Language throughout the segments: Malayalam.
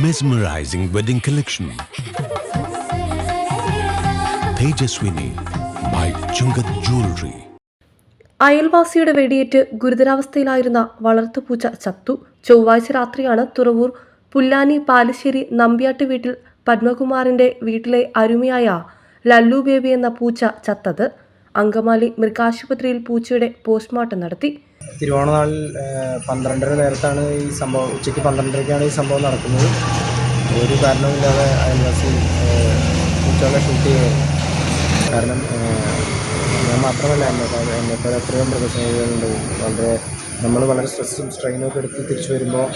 mesmerizing wedding collection Tejaswini by Chungath jewellery അയൽവാസിയുടെ വെടിയേറ്റ് ഗുരുതരാവസ്ഥയിലായിരുന്ന വളർത്തുപൂച്ച ചത്തു. ചൊവ്വാഴ്ച രാത്രിയാണ് തുറവൂർ പുല്ലാനി പാലശ്ശേരി നമ്പ്യാട്ട് വീട്ടിൽ പത്മകുമാറിന്റെ വീട്ടിലെ അരുമയായ ലല്ലു ബേബി എന്ന പൂച്ച ചത്തത്. അങ്കമാലി മൃഗാശുപത്രിയിൽ പൂച്ചയുടെ പോസ്റ്റ്മോർട്ടം നടത്തി. തിരുവോണനാളിൽ പന്ത്രണ്ടര നേരത്താണ് ഈ സംഭവം ഉച്ചയ്ക്ക് പന്ത്രണ്ടരയ്ക്കാണ് ഈ സംഭവം നടക്കുന്നത്. ഒരു കാരണവുമില്ലാതെ അയൽവാസി പൂച്ചകളെ ഷൂട്ട് ചെയ്യുന്നത് കാരണം ഞാൻ മാത്രമല്ല എന്നെക്കാൾ പോലെ എത്രയോ മൃഗസ്നേഹികളുണ്ട്. വളരെ നമ്മൾ വളരെ സ്ട്രെസ്സും സ്ട്രെയിനും ഒക്കെ എടുത്ത് തിരിച്ചു വരുമ്പോൾ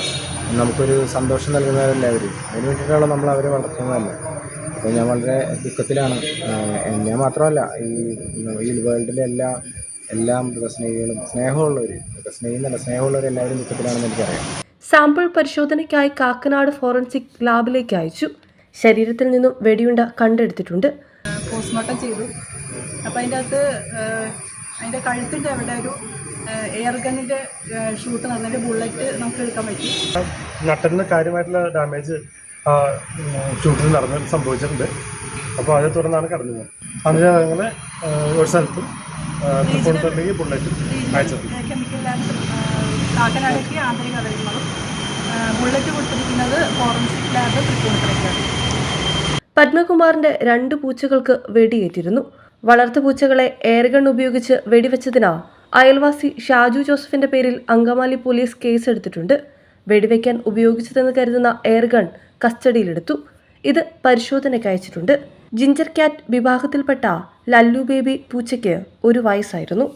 നമുക്കൊരു സന്തോഷം നൽകുന്നവരല്ല അവർ അതിന് വേണ്ടിയിട്ടാണ് നമ്മൾ അവരെ വളർത്തുന്നതല്ല. അപ്പോൾ ഞാൻ വളരെ ദുഃഖത്തിലാണ്. എന്നെ മാത്രമല്ല ഈ ഈ വേൾഡിലെ എല്ലാ എല്ലാ മൃഗസ്നേഹികളും സ്നേഹമുള്ളവർ മൃഗസ്നേഹി എന്നല്ല സ്നേഹമുള്ളവർ എല്ലാവരും ദുഃഖത്തിലാണെന്ന് എനിക്കറിയാം. സാമ്പിൾ പരിശോധനയ്ക്കായി കാക്കനാട് ഫോറൻസിക് ലാബിലേക്ക് അയച്ചു. ശരീരത്തിൽ നിന്നും വെടിയുണ്ട കണ്ടെടുത്തിട്ടുണ്ട്. പോസ്റ്റ്മോർട്ടം ചെയ്തു. അപ്പോൾ അതിന്റെ അകത്ത് അതിന്റെ കഴുത്തിന്റെ അവിടെ ഒരു എയർ ഗണ്ണിന്റെ ഷൂട്ട് നടന്നതിന്റെ ബുള്ളറ്റ് നമുക്ക് എടുക്കാൻ പറ്റി. നട്ടലിന് കാര്യമായിട്ടുള്ള ഡാമേജ് ഷൂട്ടിൽ നടന്ന് സംഭവിച്ചിട്ടുണ്ട്. അപ്പോൾ അതേ തുടർന്നാണ് കടന്നു പോകുന്നത്. അതിന് അങ്ങനെ ആ, ഒരു സ്ഥലത്ത് കൊണ്ടുവരണമെങ്കിൽ ബുള്ളറ്റ് അയച്ചത് കാക്കനാടേക്ക് ആന്തരിക അവയവങ്ങളും ബുള്ളറ്റ് കൊടുത്തിരിക്കുന്നത് ഫോറൻസിക് ലാബ് തൃപ്പൂണിത്തുറയ്ക്കാണ്. പത്മകുമാറിന്റെ രണ്ട് പൂച്ചകൾക്ക് വെടിയേറ്റിരുന്നു. വളർത്തു പൂച്ചകളെ എയർഗൺ ഉപയോഗിച്ച് വെടിവെച്ചതിനാ അയൽവാസി ഷാജു ജോസഫിന്റെ പേരിൽ അങ്കമാലി പോലീസ് കേസെടുത്തിട്ടുണ്ട്. വെടിവെക്കാൻ ഉപയോഗിച്ചതെന്ന് കരുതുന്ന എയർഗൺ കസ്റ്റഡിയിലെടുത്തു. ഇത് പരിശോധനയ്ക്ക് അയച്ചിട്ടുണ്ട്. ജിഞ്ചർ ക്യാറ്റ് വിഭാഗത്തിൽപ്പെട്ട ലല്ലു ബേബി പൂച്ചയ്ക്ക് ഒരു വയസ്സായിരുന്നു.